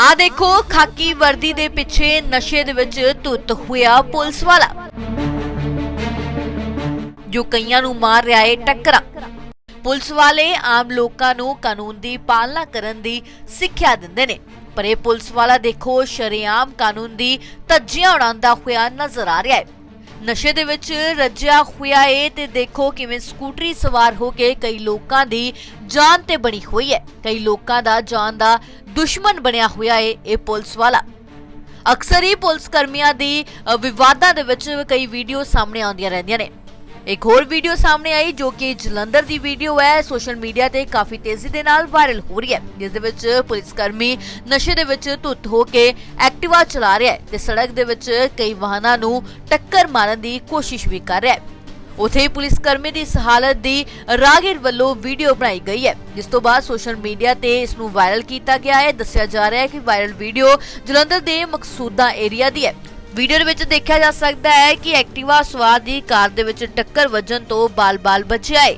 ਆ ਦੇਖੋ ਖਾਕੀ ਵਰਦੀ ਦੇ ਪਿੱਛੇ ਨਸ਼ੇ ਦੇ ਵਿੱਚ ਧੁੱਤ ਹੋਇਆ ਪੁਲਿਸ ਵਾਲਾ, ਜੋ ਕਈਆਂ ਨੂੰ ਮਾਰ ਰਿਹਾ ਏ ਟੱਕਰਾਂ। ਪੁਲਿਸ ਵਾਲੇ ਆਮ ਲੋਕਾਂ ਨੂੰ ਕਾਨੂੰਨ ਦੀ ਪਾਲਣਾ ਕਰਨ ਦੀ ਸਿੱਖਿਆ ਦਿੰਦੇ ਨੇ, ਪਰ ਇਹ ਪੁਲਿਸ ਵਾਲਾ ਦੇਖੋ ਸ਼ਰੇਆਮ ਕਾਨੂੰਨ ਦੀ ਧੱਜੀਆਂ ਉਡਾਉਂਦਾ ਹੋਇਆ ਨਜ਼ਰ ਆ ਰਿਹਾ ਹੈ ਨਸ਼ੇ ਦੇ ਵਿੱਚ ਰੱਜਿਆ ਹੋਇਆ ਏ ਤੇ ਦੇਖੋ ਕਿਵੇਂ ਸਕੂਟਰੀ ਸਵਾਰ ਹੋ ਕੇ ਕਈ ਲੋਕਾਂ ਦੀ ਜਾਨ ਤੇ ਬਣੀ ਹੋਈ ਹੈ। ਕਈ ਲੋਕਾਂ ਦਾ ਜਾਨ ਦਾ ਦੁਸ਼ਮਣ ਬਣਿਆ ਹੋਇਆ ਏ ਇਹ ਪੁਲਿਸ ਵਾਲਾ। ਅਕਸਰ ਹੀ ਪੁਲਿਸ ਕਰਮੀਆਂ ਦੀ ਵਿਵਾਦਾਂ ਦੇ ਵਿੱਚ ਕਈ ਵੀਡੀਓ ਸਾਹਮਣੇ ਆਉਂਦੀਆਂ ਰਹਿੰਦੀਆਂ ਨੇ। ਇੱਕ ਹੋਰ ਵੀਡੀਓ ਸਾਹਮਣੇ ਆਈ ਜੋ ਕਿ ਜਲੰਧਰ ਦੀ ਵੀਡੀਓ ਹੈ। ਸੋਸ਼ਲ ਮੀਡੀਆ ਤੇ ਕਾਫੀ ਤੇਜ਼ੀ ਦੇ ਨਾਲ ਵਾਇਰਲ ਹੋ ਰਹੀ ਹੈ। ਜਿਸ ਦੇ ਵਿੱਚ ਪੁਲਿਸ ਕਰਮੀ ਨਸ਼ੇ ਦੇ ਵਿੱਚ ਧੁੱਤ ਹੋ ਕੇ ਐਕਟਿਵਾ ਚਲਾ ਰਿਹਾ ਹੈ ਤੇ ਸੜਕ ਦੇ ਵਿੱਚ ਕਈ ਵਾਹਨਾਂ ਨੂੰ ਟੱਕਰ ਮਾਰਨ ਦੀ ਕੋਸ਼ਿਸ਼ ਵੀ ਕਰ ਰਿਹਾ ਹੈ। ਉਥੇ ਪੁਲਿਸ ਕਰਮੀ ਦੀ ਇਸ ਹਾਲਤ ਦੀ ਰਾਗੀਰ ਵੱਲੋਂ ਵੀਡੀਓ ਬਣਾਈ ਗਈ ਹੈ। ਜਿਸ ਤੋਂ ਬਾਅਦ ਸੋਸ਼ਲ ਮੀਡੀਆ ਤੇ ਇਸ ਨੂੰ ਵਾਇਰਲ ਕੀਤਾ ਗਿਆ ਹੈ। ਦੱਸਿਆ ਜਾ ਰਿਹਾ ਹੈ ਕਿ ਵਾਇਰਲ ਵੀਡੀਓ ਜਲੰਧਰ ਦੇ ਮਕਸੂਦਾ ਏਰੀਆ ਦੀ ਹੈ। ਵੀਡੀਓ ਦੇ ਵਿੱਚ ਦੇਖਿਆ ਜਾ ਸਕਦਾ ਹੈ ਕਿ ਐਕਟਿਵਾ ਸਵਾਰ ਦੀ ਕਾਰ ਦੇ ਵਿੱਚ ਟੱਕਰ ਵੱਜਣ ਤੋਂ ਬਾਲ-ਬਾਲ ਬਚਿਆ ਹੈ।